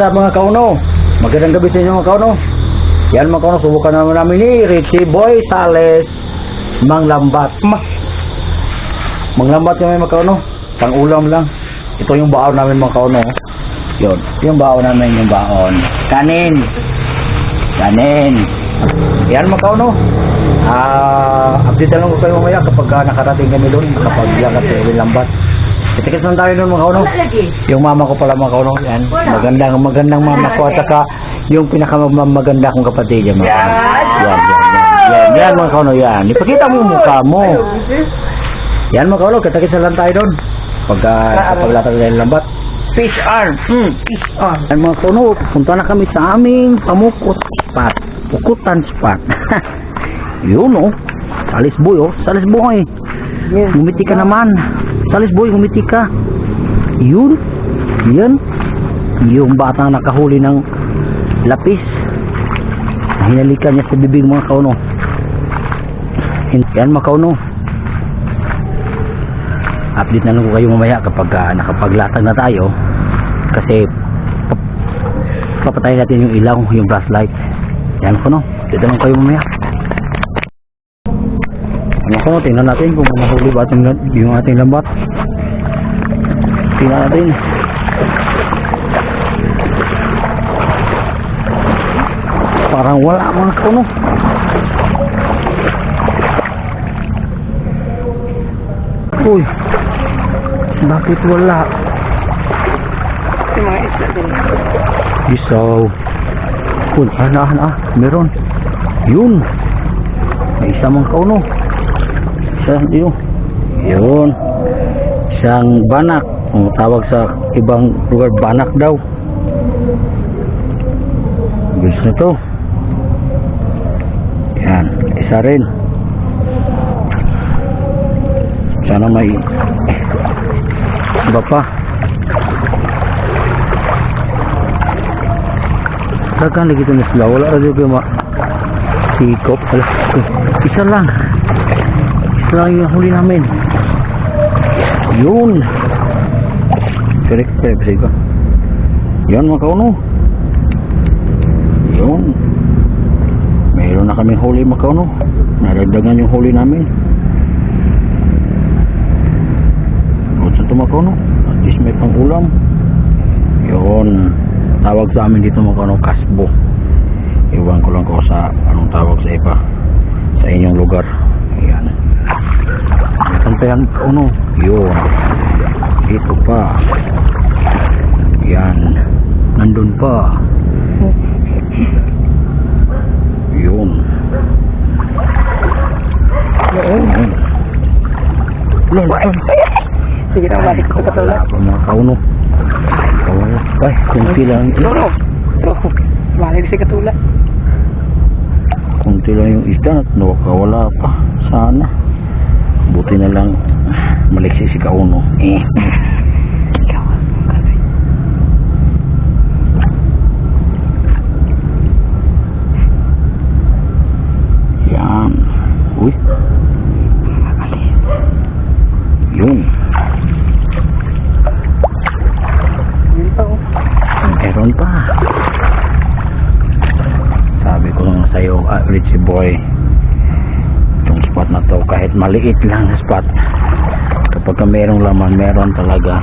Sa mga kauno, magandang gabi sa inyo mga kauno. Yan mga kauno, subukan naman namin ni Richie Boy Sales Manglambat. Ma Manglambat yung mga kauno, pang ulam lang. Ito yung baon namin mga kauno. Yun, yung baon namin yung baon. Kanin. Kanin. Yan mga kauno. Ah, update lang ko kayo mamaya kapag ah, nakarating kami doon, kapag lagat sa lambat. Itikit lang tayo doon mga kauno. Yung mama ko pala mga kauno, yan. Magandang, magandang mama ko at saka yung pinakamaganda kong kapatid yan mga. Yan, yan, yan. Yan, yan mga kauno, yan. Ipakita mo yung mukha mo. Yan mga kauno, kitakit lang tayo doon. Pag, uh, kapag latag tayo ng lambat. Fish arm. Hmm, fish arm. Yan mga kauno, punta na kami sa aming pamukot spot. Pukutan spot. Yun oh. Salis boy oh. Salis boy. Yes. Gumiti ka naman. Salis boy, gumiti ka. Yun. Yan. Yung batang nakahuli ng lapis. Hinalikan niya sa bibig mga kauno. Yan mga kauno. Update na lang ko kayo mamaya kapag ah, nakapaglatag na tayo. Kasi pap- papatayin natin yung ilaw, yung flashlight. Yan ko no. Dito lang kayo mamaya. Ano ko, tingnan natin kung mahuli ba ating, yung ating lambat. Tingnan natin. Parang wala mga kuno. Uy, bakit wala? Yung mga isla din. Isaw. Uy, ah, ah, ah, meron. Yun. May isa mang kauno. Isa, yun. Yun. Isang banak. Ang tawag sa ibang lugar, banak daw. Gusto na. Yan. Isa rin. Sana may iba pa. Dagan lagi ito na sila. Wala dito ma sikop. Isa lang. Isa lang yung huli namin. Yun. Correct, correct, sige ko. Yan mga kauno. Yun. Mayroon na kami huli mga kauno. Naragdagan yung huli namin. Sa ito mga kauno. At least may pang ulam. Yun. Tawag sa amin dito mga kauno, kasbo. Iwan ko lang ko sa anong tawag sa iba. Sa inyong lugar. Yan kauno? Yun. Dito pa. Yan. Nandun pa. Yun. Yun. Ay. Sige na, balik ko sa Wala katulad. pa mga kauno. Wala. Ay, kunti lang. Lolo. Lolo. Balik sa katulad. Kunti lang yung isda at nakawala pa. Sana. Buti na lang maliksi si kauno. Eh. Yan. Uy. Yun. Yun pa oh. Meron pa. Sabi ko lang sa'yo, ah, Richie Boy, itong spot na to, kahit maliit lang na spot, kapag ka merong laman, meron talaga.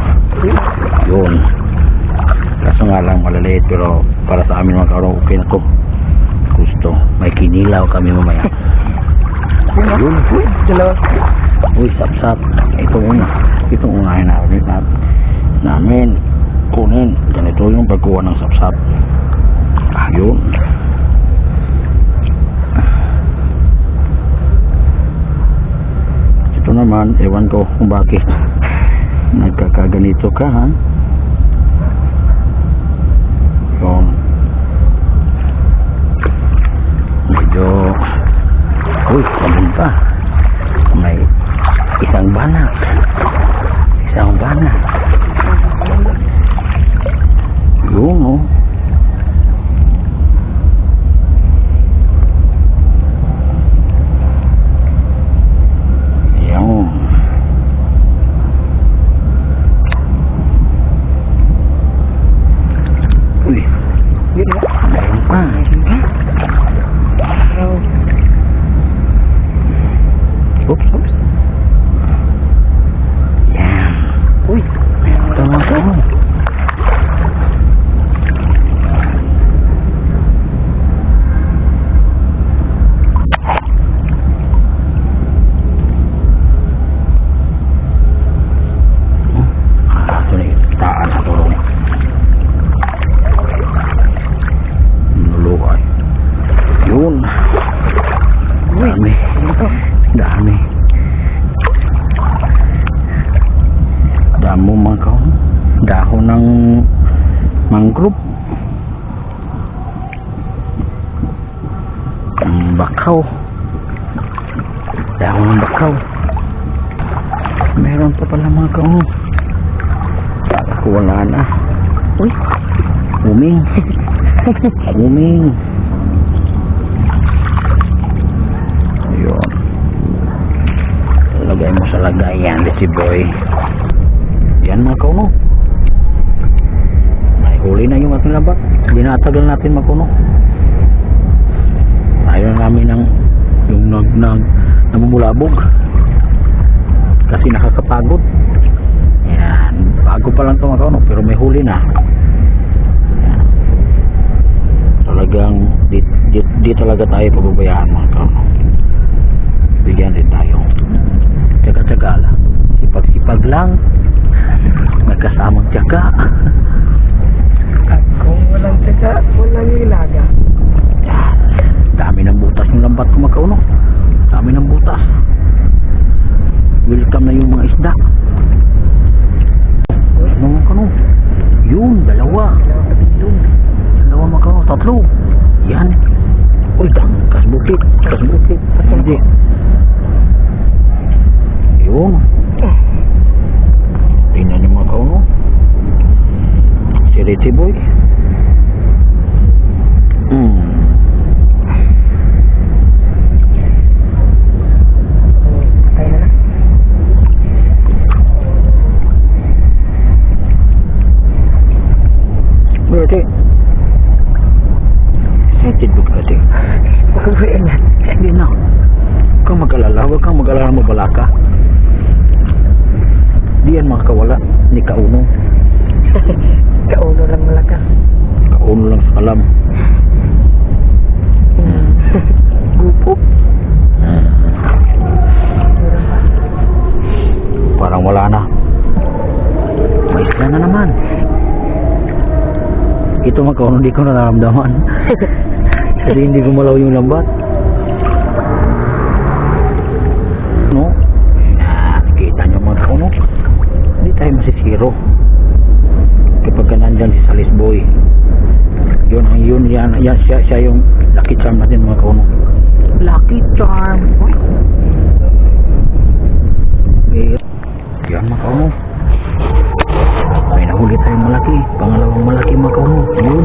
Yun. Kaso nga lang malaliit, pero para sa amin mga okay na to. Gusto. May kinilaw kami mamaya. Yun. Uy, dalawa. Uy, sap-sap. Ito una. Ito unahin namin. nat- namin. Kunin. Ganito yung pagkuha ng sap-sap. Ayun. Ito naman, ewan ko kung bakit nagkakaganito ka, ha? Yun. Medyo Uy, ganun pa. May isang banak. Isang banak. group. Ang bakaw. Dahon ng bakaw. Meron pa pala mga kaungo para ko wala na. Uy uming uming ayun. Lagay mo sa lagayan si boy. Yan mga kaungo Huli na yung ating labat. Binatagal natin makuno. Ayaw namin ng yung nag, nag, namumulabog. Kasi nakakapagod. Yan. Bago pa lang ito mga kauno, pero may huli na. Yan. Talagang di, di, di talaga tayo pababayaan mga kauno. Bigyan din tayo. Tsaga-tsaga lang. Sipag-sipag lang. Nagkasamang tsaga. Walang tsaga, walang ilaga. Dami ng butas yung lambat ko makauno. Dami ng butas. Welcome na yung mga isda. Mga kano? Yun, dalawa. Dalawa mga kano, tatlo. Yan. Uy, dang, kasbukit. Kasbukit. Hindi. Yun. Tingnan niyo mga kauno. Si Richie Boy. Hmm. Patay na na. Berarti Excited ba kasi? Uwi na. Hindi na. Huwag kang mag-alala. Huwag kang mag-alala mabala ka. Di yan makakawala ni Kauno. Kaulo lang malaga. Kauno lang sa kalam. Hmm. Gupo. Pa. Parang wala na. May isla na naman. Ito mga Kauno, hindi ko nararamdaman. Kasi hindi gumalaw yung lambat. No? Ah, kita nyo mga Kauno. Tayo masisiro. Kapag ka nandyan si Salis Boy. Yun ang yun yan, yan siya, siya yung lucky charm natin mga Kauno. Lucky charm. Eh, yan mga Kauno. May nahuli tayong malaki. Pangalawang malaki mga Kauno. Yun,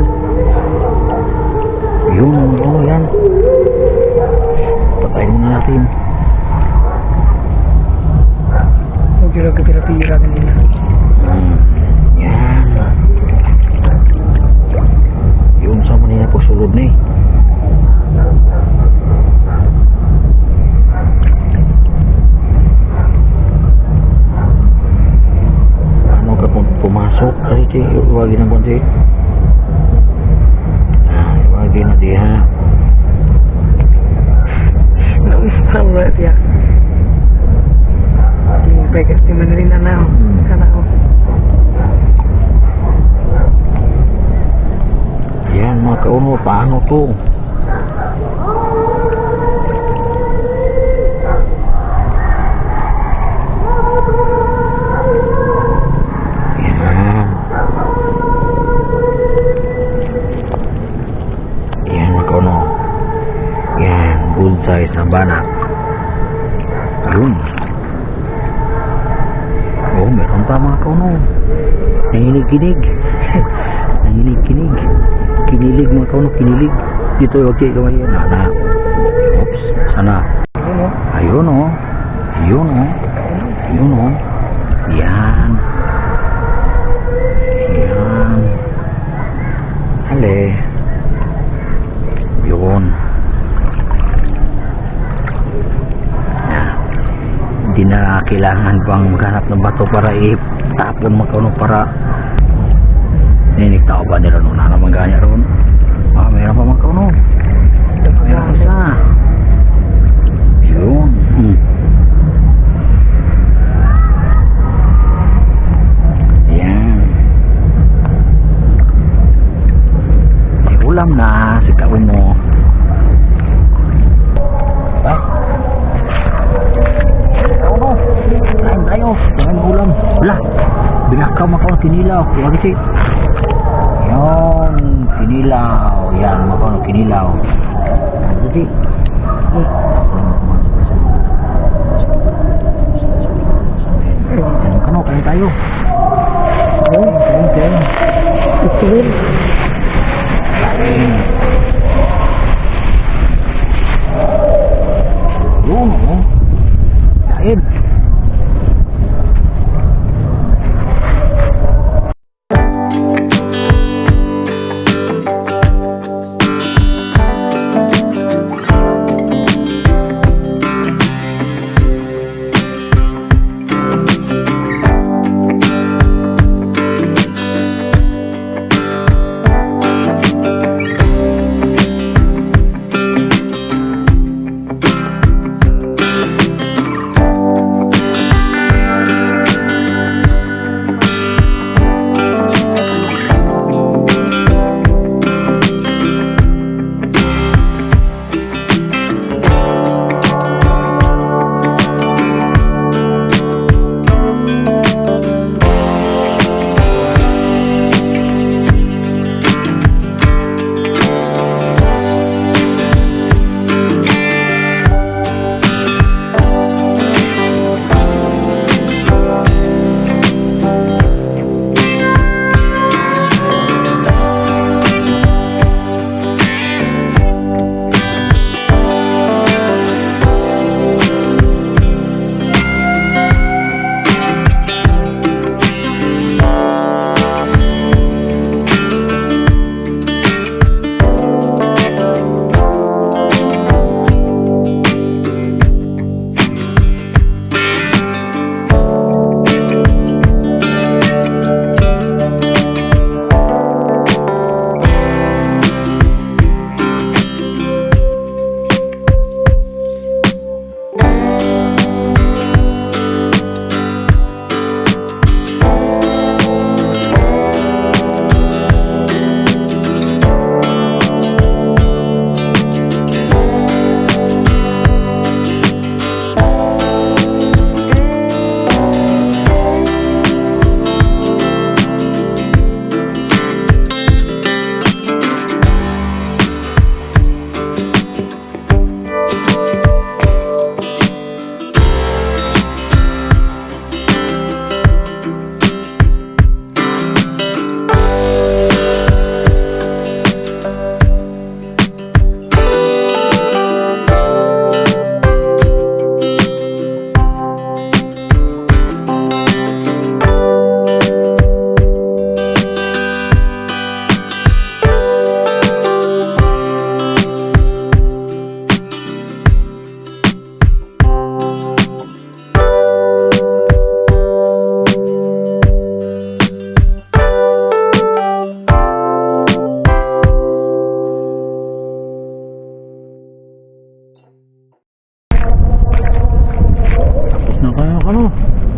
to? Yan. Yan mga kauno. Yan, good size na banak. Yun. Oh, meron pa mga. Nanginig-kinig. Nanginig-kinig. Kinilig mga kauno, kinilig. Dito, huwag kayo yan. Nana. Oops. Sana. Ayun o. Ayun o. Ayun o. Ayun o. Yan. Yan. Hali. Yun. Hindi na kailangan pang maghanap ng bato para itapon mga kauno para Ninig tao ba nila nung naman ganya ron? Ah, meron pa mga kauno. Meron pa isa. Yun. Hmm. Yan. May ulam na si Kauno. Ay. Kauno. Kain tayo. Kain ulam. Wala. Binakaw makaw kinilaw. Huwag si. Ngayon, kinilaw. Yan, makono kinilaw. Jadi, Ano, kain tayo. Kain, kain, kain. Ito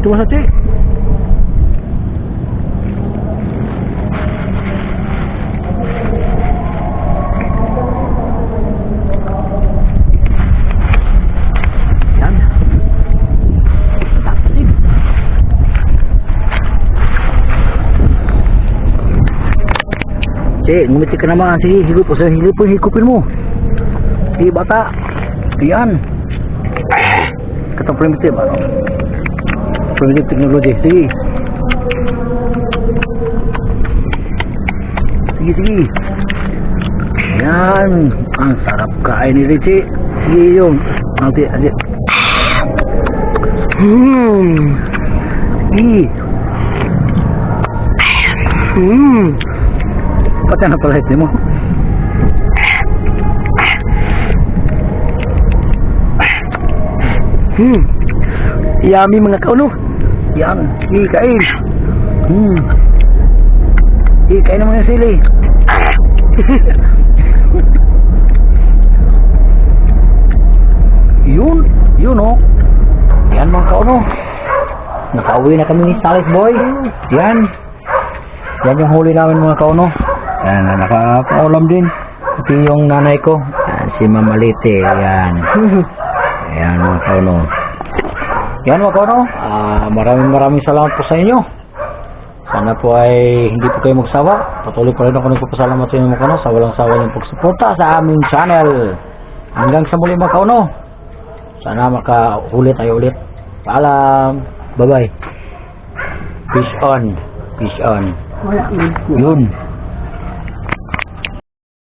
Tumas ate. Yan. Taktik. Cik, ngumiti ka naman. Sige, higup. Sige, higupin, higupin mo. Sige, bata. Yan. Kata primitive, ano? Primitive technology. Sige. Sige, sige. Yan. Ang sarap kain ni Richie. Sige yung. Nanti. Hmm. Sige. Hmm. Pati na pala mo. Hmm. Yummy mga kauno. Yan. Sige, kain. Hmm. Sige, kain naman yung sili. yun. Yun, oh. Yan mga kauno. Nakauwi na kami ni Salis Boy. Yan. Yan yung huli namin mga kauno. Yan, nakapaulam din. Ito yung nanay ko. Yan, si Mama Lite. Yan. Yan mga kauno. Yan mga kauno. Ah, maraming maraming salamat po sa inyo. Sana po ay hindi po kayo magsawa. Patuloy pa rin ako nagpapasalamat sa inyo mga kauno sa walang sawa niyong pagsuporta sa aming channel. Hanggang sa muli mga kauno. Sana makahuli tayo ulit. Paalam. Bye-bye. Peace on. Peace on. Wala. Yun.